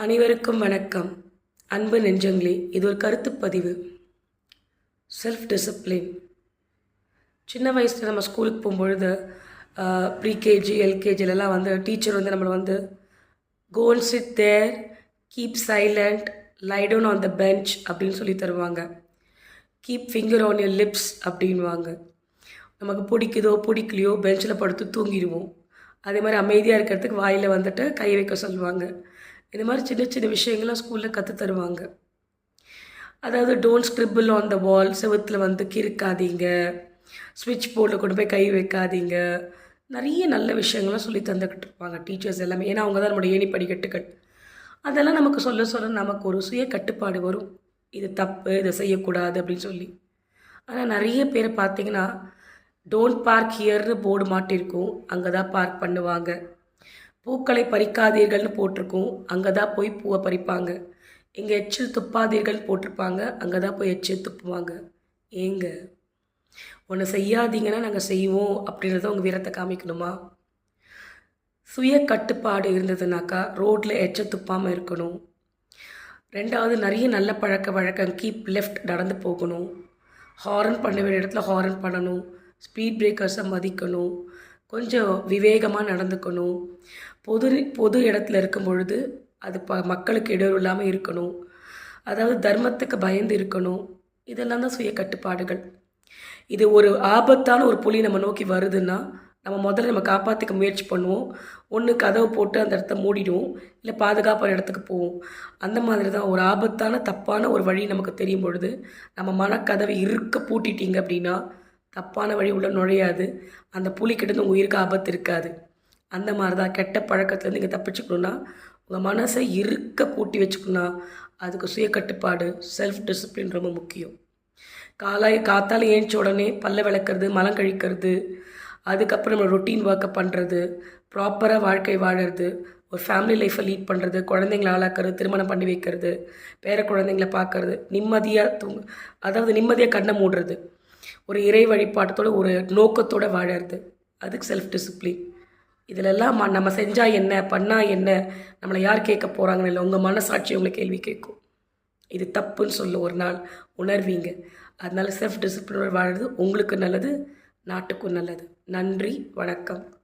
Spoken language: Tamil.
அனைவருக்கும் வணக்கம். அன்பு நெஞ்சங்களே இது ஒரு கருத்து பதிவு. செல்ஃப் டிசிப்ளின் சின்ன வயசில் நம்ம ஸ்கூலுக்கு போகும்பொழுது ப்ரீகேஜி எல்கேஜிலலாம் வந்து டீச்சர் வந்து நம்மளை வந்து go sit there keep silent lie down on the bench அப்படின்னு சொல்லி தருவாங்க. Keep finger on your lips அப்படின்வாங்க நமக்கு பிடிக்குதோ பிடிக்கலையோ பெஞ்சில் படுத்து தூங்கிடுவோம். அதே மாதிரி அமைதியாக இருக்கிறதுக்கு வாயில் வந்துட்டு கை வைக்க சொல்லுவாங்க. இந்த மாதிரி சின்ன சின்ன விஷயங்கள்லாம் ஸ்கூலில் கற்று தருவாங்க. அதாவது don't scribble on the wall செவத்தில் வந்து கிறுக்காதீங்க. ஸ்விட்ச் போர்டில் கொண்டு போய் கை வைக்காதீங்க. நிறைய நல்ல விஷயங்கள்லாம் சொல்லி தந்துக்கிட்டு இருப்பாங்க டீச்சர்ஸ் எல்லாமே. ஏன்னா அவங்க தான் நம்மளோட ஏணி படிக்கட்டுகள். அதெல்லாம் நமக்கு சொல்ல சொல்ல நமக்கு ஒரு சுய கட்டுப்பாடு வரும். இது தப்பு இதை செய்யக்கூடாது அப்படின்னு சொல்லி. ஆனால் நிறைய பேர் பார்த்தீங்கன்னா டோன்ட் பார்க் ஹியர்னு போர்டு மாட்டிருக்கும். அங்கே தான் பார்க் பண்ணுவாங்க. பூக்களை பறிக்காதீர்கள்னு போட்டிருக்கும். அங்கே தான் போய் பூவை பறிப்பாங்க. இங்கே எச்சில் துப்பாதீர்கள்னு போட்டிருப்பாங்க. அங்கே தான் போய் எச்சில் துப்புவாங்க. ஏங்க? ஒன்று செய்யாதீங்கன்னா நாங்கள் செய்வோம் அப்படின்றத உங்கள் வீரத்தை காமிக்கணுமா? சுய கட்டுப்பாடு இருந்ததுனாக்கா ரோட்டில் எச்ச துப்பாமல் இருக்கணும். ரெண்டாவது நிறைய நல்ல பழக்க வழக்கம். கீப் லெஃப்ட் நடந்து போகணும். ஹாரன் பண்ண வேண்டிய இடத்துல ஹாரன் பண்ணணும். ஸ்பீட் பிரேக்கர்ஸை மதிக்கணும். கொஞ்சம் விவேகமாக நடந்துக்கணும். பொது பொது இடத்துல இருக்கும் பொழுது அது ப மக்களுக்கு இடையூறு இல்லாமல் இருக்கணும். அதாவது தர்மத்துக்கு பயந்து இருக்கணும். இதெல்லாம் தான் சுய கட்டுப்பாடுகள். இது ஒரு ஆபத்தான ஒரு புலி நம்ம நோக்கி வருதுன்னா நம்ம முதல்ல நம்ம காப்பாற்றிக்க முயற்சி பண்ணுவோம். ஒன்று கதவு போட்டு அந்த இடத்த மூடிடுவோம். இல்லை பாதுகாப்பான இடத்துக்கு போவோம். அந்த மாதிரி தான் ஒரு ஆபத்தான தப்பான ஒரு வழி நமக்கு தெரியும் பொழுது நம்ம மனக்கதவை இருக்க பூட்டிட்டீங்க அப்படின்னா தப்பான வழி உள்ள நுழையாது. அந்த புலிக்கிட்ட உங்கள் உயிருக்கு ஆபத்து இருக்காது. அந்த மாதிரி தான் கெட்ட பழக்கத்துலேருந்து நீங்கள் தப்பிச்சுக்கணுன்னா உங்கள் மனசை இருக்க பூட்டி வச்சுக்கணுன்னா அதுக்கு சுய கட்டுப்பாடு செல்ஃப் டிசிப்ளின் ரொம்ப முக்கியம். காலாய் காத்தால் ஏஞ்ச உடனே பல்ல விளக்குறது மலம் கழிக்கிறது அதுக்கப்புறம் நம்ம ரொட்டீன் ஒர்க்கை பண்ணுறது ப்ராப்பராக வாழ்க்கை வாழறது ஒரு ஃபேமிலி லைஃப்பை லீட் பண்ணுறது குழந்தைங்கள ஆளாக்குறது திருமணம் பண்ணி வைக்கிறது பேர குழந்தைங்கள பார்க்கறது நிம்மதியாக தூங்க அதாவது நிம்மதியாக கண்ணை மூடுறது. ஒரு இறை வழிபாட்டத்தோட ஒரு நோக்கத்தோட வாழறது. அதுக்கு செல்ஃப் டிசிப்ளின் இதிலெல்லாம் ம- நம்ம செஞ்சால் என்ன பண்ணால் என்ன நம்மளை யார் கேட்க போகிறாங்கன்னு இல்லை உங்கள் மனசாட்சி உங்களை கேள்வி கேட்கும். இது தப்புன்னு சொல்ல ஒரு நாள் உணர்வீங்க. அதனால செல்ஃப் டிசிப்ளினோட வாழறது உங்களுக்கு நல்லது நாட்டுக்கும் நல்லது. நன்றி வணக்கம்.